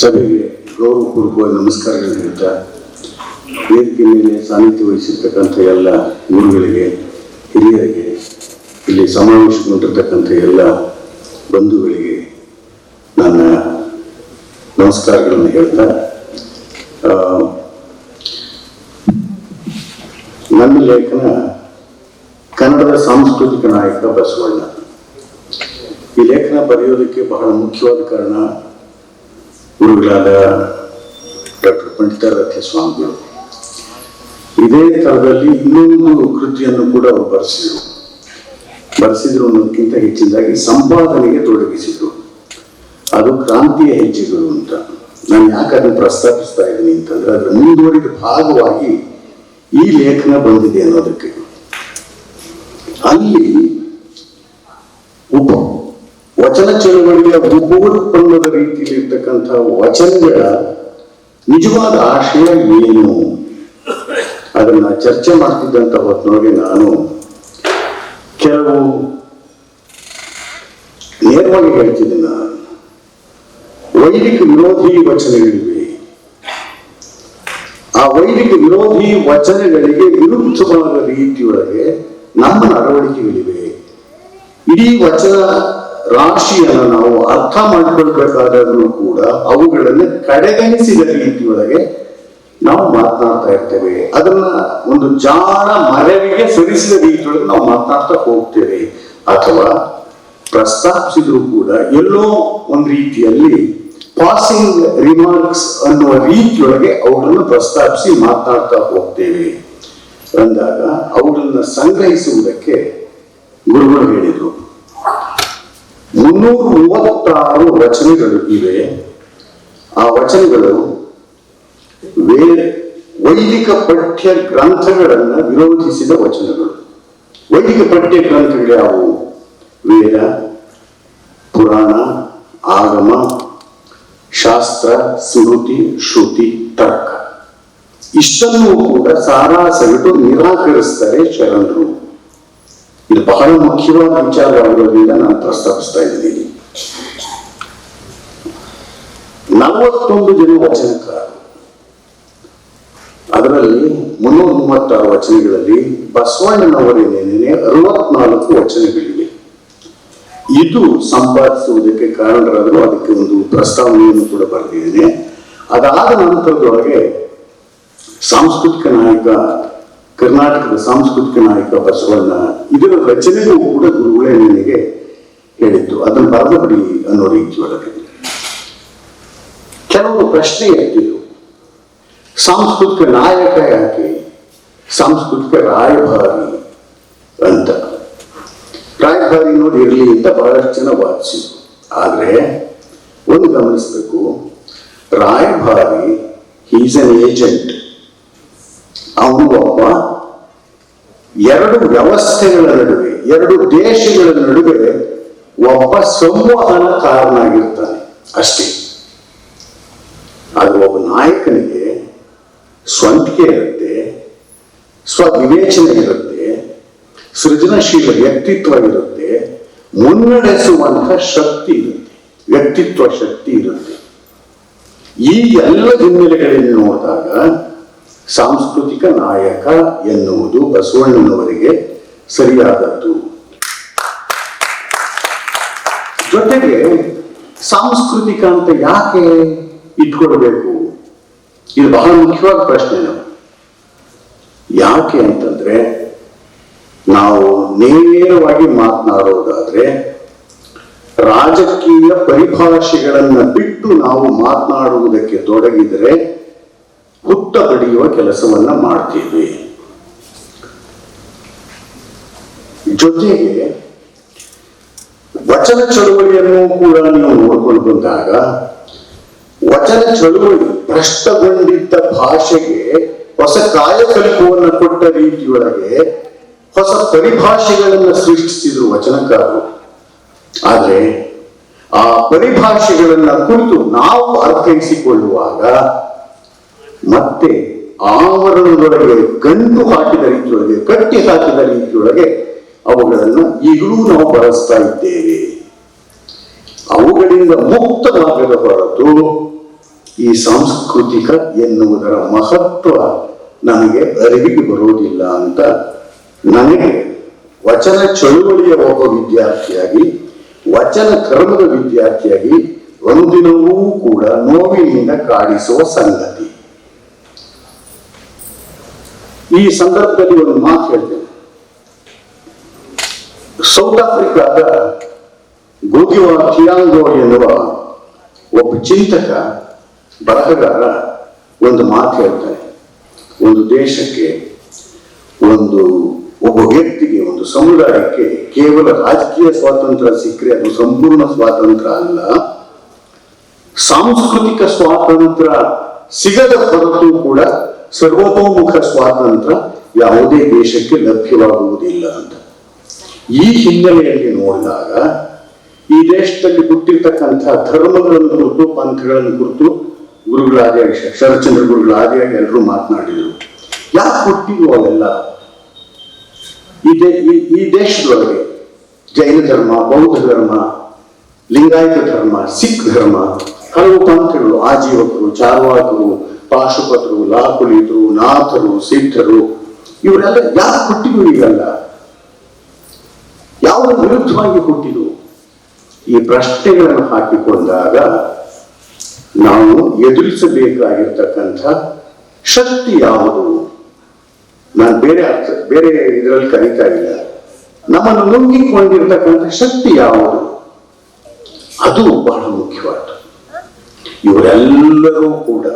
ಸಭೆಗೆ ಗೌರವಪೂರ್ವಕವಾದ ನಮಸ್ಕಾರಗಳನ್ನು ಹೇಳ್ತಾ ವೇದಿಕೆ ಮೇಲೆ ಸಾನ್ನಿಧ್ಯ ವಹಿಸಿರ್ತಕ್ಕಂಥ ಎಲ್ಲ ಗುರುಗಳಿಗೆ, ಹಿರಿಯರಿಗೆ, ಇಲ್ಲಿ ಸಮಾವೇಶಗೊಂಡಿರ್ತಕ್ಕಂಥ ಎಲ್ಲ ಬಂಧುಗಳಿಗೆ ನನ್ನ ನಮಸ್ಕಾರಗಳನ್ನು ಹೇಳ್ತಾ ನನ್ನ ಲೇಖನ ಕನ್ನಡದ ಸಾಂಸ್ಕೃತಿಕ ನಾಯಕ ಬಸವಣ್ಣ. ಈ ಲೇಖನ ಬರೆಯೋದಕ್ಕೆ ಬಹಳ ಮುಖ್ಯವಾದ ಕಾರಣ ಗುರುಗಳಾದ ಡಾಕ್ಟರ್ ಪಂಡಿತಾರಾಧ್ಯ ಸ್ವಾಮಿಗಳು. ಇದೇ ತರದಲ್ಲಿ ಇನ್ನೊಂದು ಕೃತಿಯನ್ನು ಕೂಡ ಅವರು ಬರೆಸಿದ್ರು. ಬರೆಸಿದ್ರು ಅನ್ನೋದಕ್ಕಿಂತ ಹೆಚ್ಚಿನದಾಗಿ ಸಂಪಾದನೆಗೆ ತೊಡಗಿಸಿದ್ರು. ಅದು ಕ್ರಾಂತಿಯ ಹೆಜ್ಜೆಗಳು ಅಂತ. ನಾನು ಯಾಕೆ ಅದನ್ನು ಪ್ರಸ್ತಾಪಿಸ್ತಾ ಇದ್ದೀನಿ ಅಂತಂದ್ರೆ ಅದರ ಮುಂದುವರಿದ ಭಾಗವಾಗಿ ಈ ಲೇಖನ ಬಂದಿದೆ ಅನ್ನೋದಕ್ಕೆ. ಅಲ್ಲಿ ವಚನ ಚಳವಳಿಯ ಉಪೋತ್ಪನ್ನದ ರೀತಿಯಲ್ಲಿ ಇರ್ತಕ್ಕಂಥ ವಚನಗಳ ನಿಜವಾದ ಆಶಯ ಏನು? ಅದನ್ನ ಚರ್ಚೆ ಮಾಡ್ತಿದ್ದಂತ ಹೊತ್ತಿನೊಳಗೆ ನಾನು ಕೆಲವು ನೇರವಾಗಿ ಹೇಳ್ತಿದ್ದೆ ನಾನು. ವೈದಿಕ ವಿರೋಧಿ ವಚನಗಳಿವೆ. ಆ ವೈದಿಕ ವಿರೋಧಿ ವಚನಗಳಿಗೆ ವಿರುದ್ಧವಾದ ರೀತಿಯೊಳಗೆ ನಮ್ಮ ನಡವಳಿಕೆಗಳಿವೆ. ಇಡೀ ವಚನ ರಾಶಿಯನ್ನು ನಾವು ಅರ್ಥ ಮಾಡಿಕೊಳ್ಬೇಕಾದ್ರೂ ಕೂಡ ಅವುಗಳನ್ನು ಕಡೆಗಣಿಸಿದ ರೀತಿಯೊಳಗೆ ನಾವು ಮಾತನಾಡ್ತಾ ಇರ್ತೇವೆ. ಅದನ್ನ ಒಂದು ಜಾಣ ಮರವಿಗೆ ಸರಿಸಿದ ರೀತಿಯೊಳಗೆ ನಾವು ಮಾತನಾಡ್ತಾ ಹೋಗ್ತೇವೆ. ಅಥವಾ ಪ್ರಸ್ತಾಪಿಸಿದ್ರು ಕೂಡ ಎಲ್ಲೋ ಒಂದು ರೀತಿಯಲ್ಲಿ ಪಾಸಿಂಗ್ ರಿಮಾರ್ಕ್ಸ್ ಅನ್ನುವ ರೀತಿಯೊಳಗೆ ಅವುಗಳನ್ನು ಪ್ರಸ್ತಾಪಿಸಿ ಮಾತನಾಡ್ತಾ ಹೋಗ್ತೇವೆ. ಅಂದಾಗ ಅವುಗಳನ್ನ ಸಂಗ್ರಹಿಸುವುದಕ್ಕೆ ಗುರುಗಳು ಹೇಳಿದರು. ಮುನ್ನೂರ ಮೂವತ್ತಾರು ವಚನಗಳು ಇವೆ. ಆ ವಚನಗಳು ವೈದಿಕ ಪಠ್ಯ ಗ್ರಂಥಗಳನ್ನು ವಿರೋಧಿಸಿದ ವಚನಗಳು. ವೈದಿಕ ಪಠ್ಯ ಗ್ರಂಥಗಳು ಯಾವುವು? ವೇದ, ಪುರಾಣ, ಆಗಮ, ಶಾಸ್ತ್ರ, ಸ್ಮೃತಿ, ಶ್ರುತಿ, ತರ್ಕ. ಇಷ್ಟನ್ನೂ ಕೂಡ ಸಾರಾ ಸಗಟು ನಿರಾಕರಿಸ್ತಾರೆ ಶರಣರು. ಇದು ಬಹಳ ಮುಖ್ಯವಾದ ವಿಚಾರವಾಗಿರೋದ್ರಿಂದ ನಾನು ಪ್ರಸ್ತಾಪಿಸ್ತಾ ಇದ್ದೀನಿ. ನಲವತ್ತೊಂದು ಜನ ವಚನಕಾರರು. ಅದರಲ್ಲಿ ಮುನ್ನೂರ ಮೂವತ್ತಾರು ವಚನಗಳಲ್ಲಿ ಬಸವಣ್ಣನವರೇನೇನೆ ಅರವತ್ನಾಲ್ಕು ವಚನಗಳಿವೆ. ಇದು ಸಂಪಾದಿಸುವುದಕ್ಕೆ ಕಾರಣರಾದರೂ ಅದಕ್ಕೆ ಒಂದು ಪ್ರಸ್ತಾವನೆಯನ್ನು ಕೂಡ ಬರೆದಿದ್ದೇನೆ. ಅದಾದ ನಂತರದೊಳಗೆ ಸಾಂಸ್ಕೃತಿಕ ನಾಯಕ ಕರ್ನಾಟಕದ ಸಾಂಸ್ಕೃತಿಕ ನಾಯಕ ಬಸವಣ್ಣ ಇದರ ರಚನೆಗೂ ಕೂಡ ಗುರುಗಳೇ ನನಗೆ ಹೇಳಿದ್ದು. ಅದನ್ನು ಬರೆದಬಿಡಿ ಅನ್ನೋ ರೀತಿಯೊಳಗೆ ಕೆಲವೊಂದು ಪ್ರಶ್ನೆ ಎತ್ತಿದ್ರು ಸಾಂಸ್ಕೃತಿಕ ನಾಯಕ ಯಾಕೆ? ಸಾಂಸ್ಕೃತಿಕ ರಾಯಭಾರಿ ಅಂತ. ರಾಯಭಾರಿ ನೋಡಿ ಇರಲಿ ಅಂತ ಬಹಳಷ್ಟು ಜನ ವಾದಿಸಿದ್ರು. ಆದರೆ ಒಂದು ಗಮನಿಸಬೇಕು. ರಾಯಭಾರಿ ಈಸ್ ಅನ್ ಏಜೆಂಟ್ ಒಬ್ಬ ಎರಡು ವ್ಯವಸ್ಥೆಗಳ ನಡುವೆ, ಎರಡು ದೇಶಗಳ ನಡುವೆ ಒಬ್ಬ ಸಂವಹನ ಕಾರನಾಗಿರ್ತಾನೆ ಅಷ್ಟೇ. ಅದು ಒಬ್ಬ ನಾಯಕನಿಗೆ ಸ್ವಂತಿಕೆ ಇರುತ್ತೆ, ಸ್ವವಿವೇಚನೆ ಇರುತ್ತೆ, ಸೃಜನಶೀಲ ವ್ಯಕ್ತಿತ್ವ ಇರುತ್ತೆ ಮುನ್ನಡೆಸುವಂತ ಶಕ್ತಿ ಇರುತ್ತೆ, ವ್ಯಕ್ತಿತ್ವ ಶಕ್ತಿ ಇರುತ್ತೆ. ಈ ಎಲ್ಲ ಹಿನ್ನೆಲೆಗಳನ್ನು ನೋಡಿದಾಗ ಸಾಂಸ್ಕೃತಿಕ ನಾಯಕ ಎನ್ನುವುದು ಬಸವಣ್ಣನವರಿಗೆ ಸರಿಯಾದದ್ದು. ಜೊತೆಗೆ ಸಾಂಸ್ಕೃತಿಕ ಅಂತ ಯಾಕೆ ಇಟ್ಕೊಡ್ಬೇಕು ಇದು ಬಹಳ ಮುಖ್ಯವಾದ ಪ್ರಶ್ನೆ ಯಾಕೆ ಅಂತಂದ್ರೆ ನಾವು ನೇರವಾಗಿ ಮಾತನಾಡೋದಾದ್ರೆ ರಾಜಕೀಯ ಪರಿಭಾಷೆಗಳನ್ನ ಬಿಟ್ಟು ನಾವು ಮಾತನಾಡುವುದಕ್ಕೆ ತೊಡಗಿದರೆ ಹುತ್ತ ಬಡಿಯುವ ಕೆಲಸವನ್ನ ಮಾಡ್ತೀವಿ. ಜೊತೆಗೆ ವಚನ ಚಳುವಳಿಯನ್ನು ಕೂಡ ನೀವು ನೋಡ್ಕೊಂಡು ಬಂದಾಗ ವಚನ ಚಳುವಳಿ ಭ್ರಷ್ಟಗೊಂಡಿದ್ದ ಭಾಷೆಗೆ ಹೊಸ ಕಾಯಕಲ್ಪವನ್ನು ಕೊಟ್ಟ ರೀತಿಯೊಳಗೆ ಹೊಸ ಪರಿಭಾಷೆಗಳನ್ನು ಸೃಷ್ಟಿಸಿದ್ರು ವಚನಕಾರರು. ಆದರೆ ಆ ಪರಿಭಾಷೆಗಳನ್ನ ಕುರಿತು ನಾವು ಅರ್ಥೈಸಿಕೊಳ್ಳುವಾಗ ಮತ್ತೆ ಆವರಣದೊಳಗೆ ಗಂಟು ಹಾಕಿದ ರೀತಿಯೊಳಗೆ, ಕಟ್ಟಿ ಹಾಕಿದ ರೀತಿಯೊಳಗೆ ಅವುಗಳನ್ನು ಈಗಲೂ ನಾವು ಬಳಸ್ತಾ ಇದ್ದೇವೆ. ಅವುಗಳಿಂದ ಮುಕ್ತವಾಗದ ಹೊರತು ಈ ಸಾಂಸ್ಕೃತಿಕ ಎನ್ನುವುದರ ಮಹತ್ವ ನಮಗೆ ಅರಿವಿಗೆ ಬರುವುದಿಲ್ಲ ಅಂತ ನನಗೆ ವಚನ ಚಳುವಳಿಯ ಒಬ್ಬ ವಿದ್ಯಾರ್ಥಿಯಾಗಿ, ವಚನ ಕರ್ಮದ ವಿದ್ಯಾರ್ಥಿಯಾಗಿ ಒಂದಿನವೂ ಕೂಡ ನೋವಿನಿಂದ ಕಾಡಿಸುವ ಸಂಗತಿ. ಈ ಸಂದರ್ಭದಲ್ಲಿ ಒಂದು ಮಾತು ಹೇಳ್ತೇನೆ. ಸೌತ್ ಆಫ್ರಿಕಾದ ಗೋಗಿವ ಕಿಯಾಂಗೋ ಎನ್ನುವ ಒಬ್ಬ ಚಿಂತಕ, ಬರಹಗಾರ ಒಂದು ಮಾತು ಹೇಳ್ತಾರೆ ಒಂದು ದೇಶಕ್ಕೆ, ಒಂದು ಒಬ್ಬ ವ್ಯಕ್ತಿಗೆ, ಒಂದು ಸಮುದಾಯಕ್ಕೆ ಕೇವಲ ರಾಜಕೀಯ ಸ್ವಾತಂತ್ರ್ಯ ಸಿಕ್ಕರೆ ಅದು ಸಂಪೂರ್ಣ ಸ್ವಾತಂತ್ರ್ಯ ಅಲ್ಲ. ಸಾಂಸ್ಕೃತಿಕ ಸ್ವಾತಂತ್ರ್ಯ ಸಿಗದ ಹೊರತು ಕೂಡ ಸರ್ವತೋಮುಖ ಸ್ವಾತಂತ್ರ್ಯ ಯಾವುದೇ ದೇಶಕ್ಕೆ ಲಭ್ಯವಾಗುವುದಿಲ್ಲ ಅಂತ. ಈ ಹಿನ್ನೆಲೆಯಲ್ಲಿ ನೋಡಿದಾಗ ಈ ದೇಶದಲ್ಲಿ ಹುಟ್ಟಿರ್ತಕ್ಕಂಥ ಧರ್ಮಗಳನ್ನು ಕುರಿತು ಪಂಥಗಳನ್ನು ಕುರಿತು ಗುರುಗಳಾದಿಯಾಗಿ ಶರತ್ಚಂದ್ರ ಗುರುಗಳಾದಿಯಾಗಿ ಎಲ್ಲರೂ ಮಾತನಾಡಿದರು. ಯಾಕೆ ಹುಟ್ಟಿದ್ವು ಅವೆಲ್ಲ? ಈ ದೇಶದೊಳಗೆ ಜೈನ ಧರ್ಮ, ಬೌದ್ಧ ಧರ್ಮ, ಲಿಂಗಾಯತ ಧರ್ಮ, ಸಿಖ್ ಧರ್ಮ, ಹಲವು ಪಂಥಗಳು, ಆಜೀವಕರು, ಚಾರ್ವಾಕರು ಪಾಶುಪತರು, ಲಾಕುಲಿತರು, ನಾಥರು, ಸಿದ್ಧರು, ಇವರೆಲ್ಲ ಯಾರು ಹುಟ್ಟಿದ್ರು ಇವೆಲ್ಲ ಯಾವ ವಿರುದ್ಧವಾಗಿ ಹುಟ್ಟಿದ್ರು ಈ ಪ್ರಶ್ನೆಗಳನ್ನು ಹಾಕಿಕೊಂಡಾಗ ನಾವು ಎದುರಿಸಬೇಕಾಗಿರ್ತಕ್ಕಂಥ ಶಕ್ತಿ ಯಾವುದು? ನಾನು ಬೇರೆ ಅರ್ಥ, ಬೇರೆ ಇದರಲ್ಲಿ ಕರೀತಾ ಇಲ್ಲ. ನಮ್ಮನ್ನು ನುಂಗಿಕೊಂಡಿರ್ತಕ್ಕಂಥ ಶಕ್ತಿ ಯಾವುದು? ಅದು ಬಹಳ ಮುಖ್ಯವಾದ ಇವರೆಲ್ಲರೂ ಕೂಡ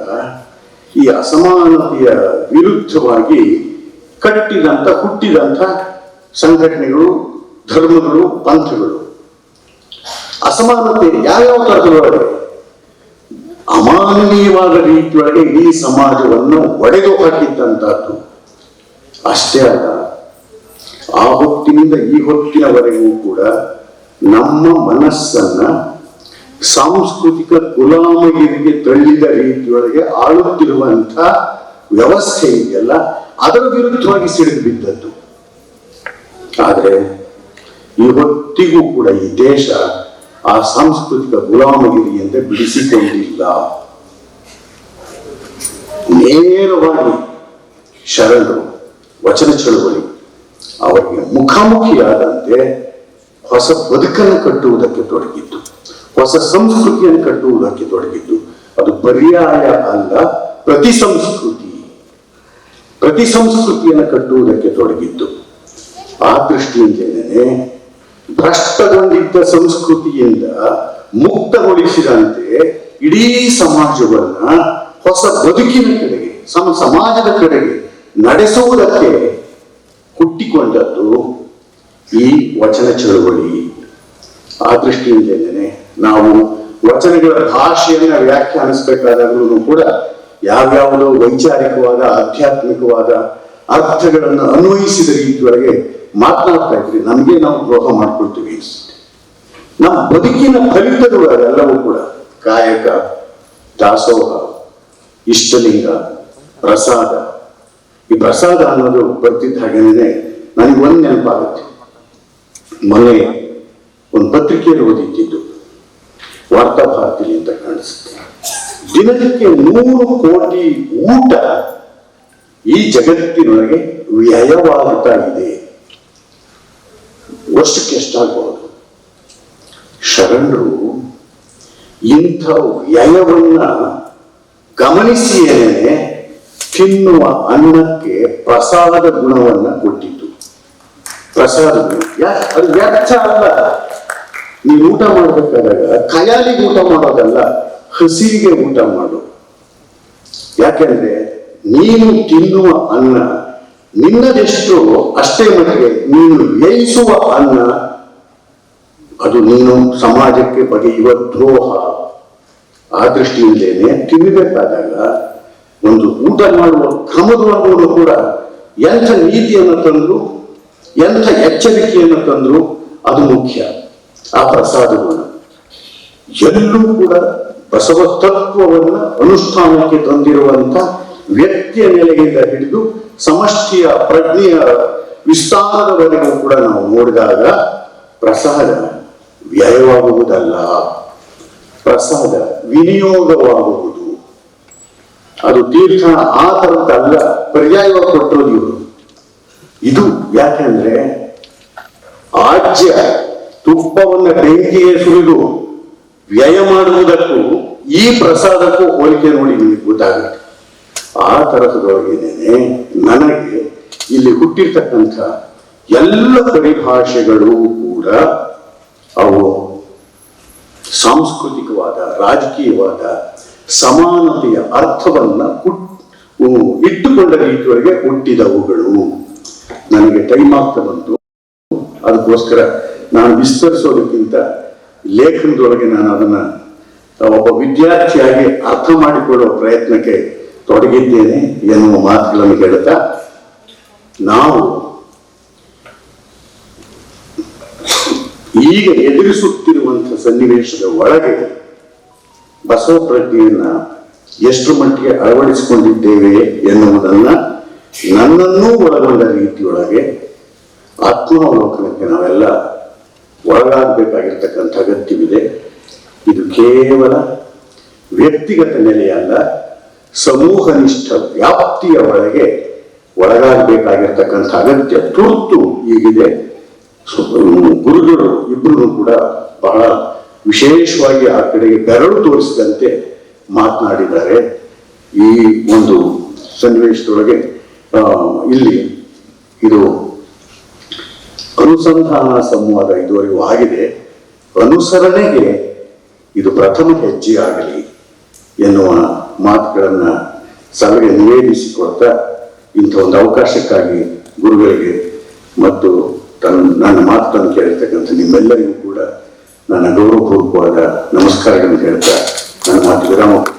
ಈ ಅಸಮಾನತೆಯ ವಿರುದ್ಧವಾಗಿ ಕಟ್ಟಿದಂಥ ಹುಟ್ಟಿದಂಥ ಸಂಘಟನೆಗಳು, ಧರ್ಮಗಳು, ಪಂಥಗಳು. ಅಸಮಾನತೆ ಯಾವ್ಯಾವ ತರದೊಳಗೆ? ಅಮಾನವೀಯವಾದ ರೀತಿಯೊಳಗೆ ಇಡೀ ಸಮಾಜವನ್ನು ಒಡೆದು ಹಾಕಿದ್ದಂತಹದ್ದು ಅಷ್ಟೇ ಅಲ್ಲ, ಆ ಹೊತ್ತಿನಿಂದ ಈ ಹೊತ್ತಿನವರೆಗೂ ಕೂಡ ನಮ್ಮ ಮನಸ್ಸನ್ನ ಸಾಂಸ್ಕೃತಿಕ ಗುಲಾಮಗಿರಿಗೆ ತಳ್ಳಿದ ರೀತಿಯೊಳಗೆ ಆಳುತ್ತಿರುವಂತ ವ್ಯವಸ್ಥೆ ಇದೆಯಲ್ಲ, ಅದರ ವಿರುದ್ಧವಾಗಿ ಸಿಡಿದು ಬಿದ್ದದ್ದು. ಆದರೆ ಇವತ್ತಿಗೂ ಕೂಡ ಈ ದೇಶ ಆ ಸಾಂಸ್ಕೃತಿಕ ಗುಲಾಮಗಿರಿಯಿಂದ ಬಿಡಿಸಿಕೊಂಡಿಲ್ಲ. ನೇರವಾಗಿ ಶರಣರು, ವಚನ ಚಳುವಳಿ, ಅವರಿಗೆ ಮುಖಾಮುಖಿಯಾದಂತೆ ಹೊಸ ಬದುಕನ್ನು ಕಟ್ಟುವುದಕ್ಕೆ ತೊಡಗಿದ್ದು. ಹೊಸ ಸಂಸ್ಕೃತಿಯನ್ನು ಕಟ್ಟುವುದಕ್ಕೆ ತೊಡಗಿದ್ದು, ಅದು ಪರ್ಯಾಯ ಅಲ್ಲ ಪ್ರತಿ ಸಂಸ್ಕೃತಿ ಪ್ರತಿ ಸಂಸ್ಕೃತಿಯನ್ನು ಕಟ್ಟುವುದಕ್ಕೆ ತೊಡಗಿದ್ದು, ಆ ದೃಷ್ಟಿಯಿಂದಲೇ ಭ್ರಷ್ಟಗೊಂಡಿದ್ದ ಸಂಸ್ಕೃತಿಯಿಂದ ಮುಕ್ತಗೊಳಿಸಿದಂತೆ ಇಡೀ ಸಮಾಜವನ್ನ ಹೊಸ ಬದುಕಿನ ಕಡೆಗೆ, ಸಮ, ಸಮಾಜದ ಕಡೆಗೆ ನಡೆಸುವುದಕ್ಕೆ ಹುಟ್ಟಿಕೊಂಡದ್ದು ಈ ವಚನ ಚಳುವಳಿ. ಆ ದೃಷ್ಟಿಯಿಂದಲೇ ನಾವು ವಚನಗಳ ಭಾಷೆಯನ್ನ ವ್ಯಾಖ್ಯಾನಿಸ್ಬೇಕಾದಾಗ್ಲೂ ಕೂಡ ಯಾವ್ಯಾವುದೋ ವೈಚಾರಿಕವಾದ, ಆಧ್ಯಾತ್ಮಿಕವಾದ ಅರ್ಥಗಳನ್ನು ಅನ್ವಯಿಸಿದ ರೀತಿಯೊಳಗೆ ಮಾತನಾಡ್ತಾ ಇದ್ರಿ. ನಮಗೆ ನಾವು ದ್ರೋಹ ಮಾಡ್ಕೊಳ್ತೀವಿ ನಾ ನಮ್ಮ ಬದುಕಿನ ಫಲಿತಗಳು ಅದೆಲ್ಲವೂ ಕೂಡ ಕಾಯಕ, ದಾಸೋಹ, ಇಷ್ಟಲಿಂಗ, ಪ್ರಸಾದ. ಈ ಪ್ರಸಾದ ಅನ್ನೋದು ಬರ್ತಿದ್ದ ಹಾಗೇನೆ ನನಗೆ ಒಂದು ನೆನಪಾಗುತ್ತೆ. ಮೊನ್ನೆ ಒಂದು ಪತ್ರಿಕೆಯಲ್ಲಿ ಓದಿದ್ದು ವಾರ್ತಾ ಭಾರತಿ ಅಂತ ಕಾಣಿಸುತ್ತೆ. ದಿನಕ್ಕೆ ನೂರು ಕೋಟಿ ಊಟ ಈ ಜಗತ್ತಿನೊಳಗೆ ವ್ಯಯವಾಗುತ್ತಾ ಇದೆ ವರ್ಷಕ್ಕೆ ಎಷ್ಟಾಗಬಹುದು ಶರಣರು, ಇಂಥ ವ್ಯಯವನ್ನ ಗಮನಿಸಿಯೇ ತಿನ್ನುವ ಅನ್ನಕ್ಕೆ ಪ್ರಸಾದ ಗುಣವನ್ನ ಕೊಟ್ಟಿತು ಪ್ರಸಾದ ಗುಣ. ಯಾಕೆ? ಅದು ವ್ಯರ್ಥ ಅಲ್ಲ. ನೀವು ಊಟ ಮಾಡ್ಬೇಕಾದಾಗ ಖಯಾಲಿಗೆ ಊಟ ಮಾಡೋದಲ್ಲ ಹಸಿರಿಗೆ ಊಟ ಮಾಡು. ಯಾಕೆಂದ್ರೆ ನೀನು ತಿನ್ನುವ ಅನ್ನ ನಿನ್ನದೆಷ್ಟು ಅಷ್ಟೇ ಮಟ್ಟಿಗೆ ನೀನು ವ್ಯಯಿಸುವ ಅನ್ನ, ಅದು ನೀನು ಸಮಾಜಕ್ಕೆ ಬಗೆಯುವ ದ್ರೋಹ. ಆ ದೃಷ್ಟಿಯಿಂದಲೇ ತಿನ್ನಬೇಕಾದಾಗ ಒಂದು ಊಟ ಮಾಡುವ ಕ್ರಮದೊಳಗೂ ಕೂಡ ಎಂಥ ನೀತಿಯನ್ನು ತಂದ್ರು, ಎಂಥ ಎಚ್ಚರಿಕೆಯನ್ನು ತಂದ್ರು, ಅದು ಮುಖ್ಯ. ಆ ಪ್ರಸಾದವನ್ನು. ಎಲ್ಲೂ ಕೂಡ ಬಸವ ತತ್ವವನ್ನು ಅನುಷ್ಠಾನಕ್ಕೆ ತಂದಿರುವಂತ ವ್ಯಕ್ತಿಯ ನೆಲೆಯಿಂದ ಹಿಡಿದು ಸಮಷ್ಟಿಯ ಪ್ರಜ್ಞೆಯ ವಿಸ್ತಾರದವರೆಗೂ ಕೂಡ ನಾವು ನೋಡಿದಾಗ ಪ್ರಸಾದ ವ್ಯಯವಾಗುವುದಲ್ಲ. ಪ್ರಸಾದ ವಿನಿಯೋಗವಾಗುವುದು. ಅದು ತೀರ್ಥ ಆ ಥರದ್ದಲ್ಲ ಪರ್ಯಾಯವಾಗಿ ಕೊಟ್ಟರು ಇವರು. ಇದು ಯಾಕೆಂದ್ರೆ ಆಜ್ಯ ತುಪ್ಪವನ್ನ ಬೆಂಕಿಗೆ ಸುರಿದು ವ್ಯಯ ಮಾಡುವುದಕ್ಕೂ ಈ ಪ್ರಸಾದಕ್ಕೂ ಹೋಲಿಕೆ ನೋಡಿ ನಿಮಗೆ ಗೊತ್ತಾಗುತ್ತೆ. ಆ ತರಹದೊಳಗೇನೆ ನನಗೆ ಇಲ್ಲಿ ಹುಟ್ಟಿರ್ತಕ್ಕಂಥ ಎಲ್ಲ ಪರಿಭಾಷೆಗಳು ಕೂಡ ಅವು ಸಾಂಸ್ಕೃತಿಕವಾದ, ರಾಜಕೀಯವಾದ, ಸಮಾನತೆಯ ಅರ್ಥವನ್ನ ಇಟ್ಟುಕೊಂಡ ರೀತಿಯೊಳಗೆ ಹುಟ್ಟಿದವುಗಳು. ನನಗೆ ಟೈಮ್ ಆಗ್ತಾ ಬಂತು. ಅದಕ್ಕೋಸ್ಕರ ನಾನು ವಿಸ್ತರಿಸೋದಕ್ಕಿಂತ ಲೇಖನದೊಳಗೆ ನಾನು ಅದನ್ನು ಒಬ್ಬ ವಿದ್ಯಾರ್ಥಿಯಾಗಿ ಅರ್ಥ ಮಾಡಿಕೊಳ್ಳುವ ಪ್ರಯತ್ನಕ್ಕೆ ತೊಡಗಿದ್ದೇನೆ ಎನ್ನುವ ಮಾತುಗಳನ್ನು ಹೇಳುತ್ತಾ, ನಾವು ಈಗ ಎದುರಿಸುತ್ತಿರುವಂಥ ಸನ್ನಿವೇಶದ ಒಳಗೆ ಬಸವ ಪ್ರಜ್ಞೆಯನ್ನ ಎಷ್ಟು ಮಟ್ಟಿಗೆ ಅಳವಡಿಸಿಕೊಂಡಿದ್ದೇವೆ ಎನ್ನುವುದನ್ನ ನನ್ನನ್ನೂ ಒಳಗೊಂಡ ರೀತಿಯೊಳಗೆ ಆತ್ಮಾವಲೋಕನಕ್ಕೆ ನಾವೆಲ್ಲ ಒಳಗಾಗಬೇಕಾಗಿರ್ತಕ್ಕಂಥ ಅಗತ್ಯವಿದೆ. ಇದು ಕೇವಲ ವ್ಯಕ್ತಿಗತ ನೆಲೆಯಲ್ಲ, ಸಮೂಹನಿಷ್ಠ ವ್ಯಾಪ್ತಿಯ ಒಳಗೆ ಒಳಗಾಗಬೇಕಾಗಿರ್ತಕ್ಕಂಥ ಅಗತ್ಯ ತುರ್ತು ಈಗಿದೆ. ಗುರುಗಳು ಇಬ್ಬರೂ ಕೂಡ ಬಹಳ ವಿಶೇಷವಾಗಿ ಆ ಕಡೆಗೆ ಬೆರಳು ತೋರಿಸಿದಂತೆ ಮಾತನಾಡಿದ್ದಾರೆ. ಈ ಒಂದು ಸನ್ನಿವೇಶದೊಳಗೆ ಇಲ್ಲಿ ಇದು ಅನುಸಂಧಾನ ಸಂವಾದ ಇದುವರೆಗೂ ಆಗಿದೆ. ಅನುಸರಣೆಗೆ ಇದು ಪ್ರಥಮ ಹೆಜ್ಜೆ ಆಗಲಿ ಎನ್ನುವ ಮಾತುಗಳನ್ನು ಸಭೆಗೆ ನಿವೇದಿಸಿಕೊಡ್ತಾ ಇಂಥ ಒಂದು ಅವಕಾಶಕ್ಕಾಗಿ ಗುರುಗಳಿಗೆ ಮತ್ತು ತನ್ನ ನನ್ನ ಮಾತುಗಳನ್ನು ಕೇಳಿರ್ತಕ್ಕಂಥ ನಿಮ್ಮೆಲ್ಲರಿಗೂ ಕೂಡ ನನ್ನ ಗೌರವಪೂರ್ವಕವಾದ ನಮಸ್ಕಾರಗಳನ್ನು ಹೇಳ್ತಾ ನನ್ನ ಮಾತು ವಿರಾಮ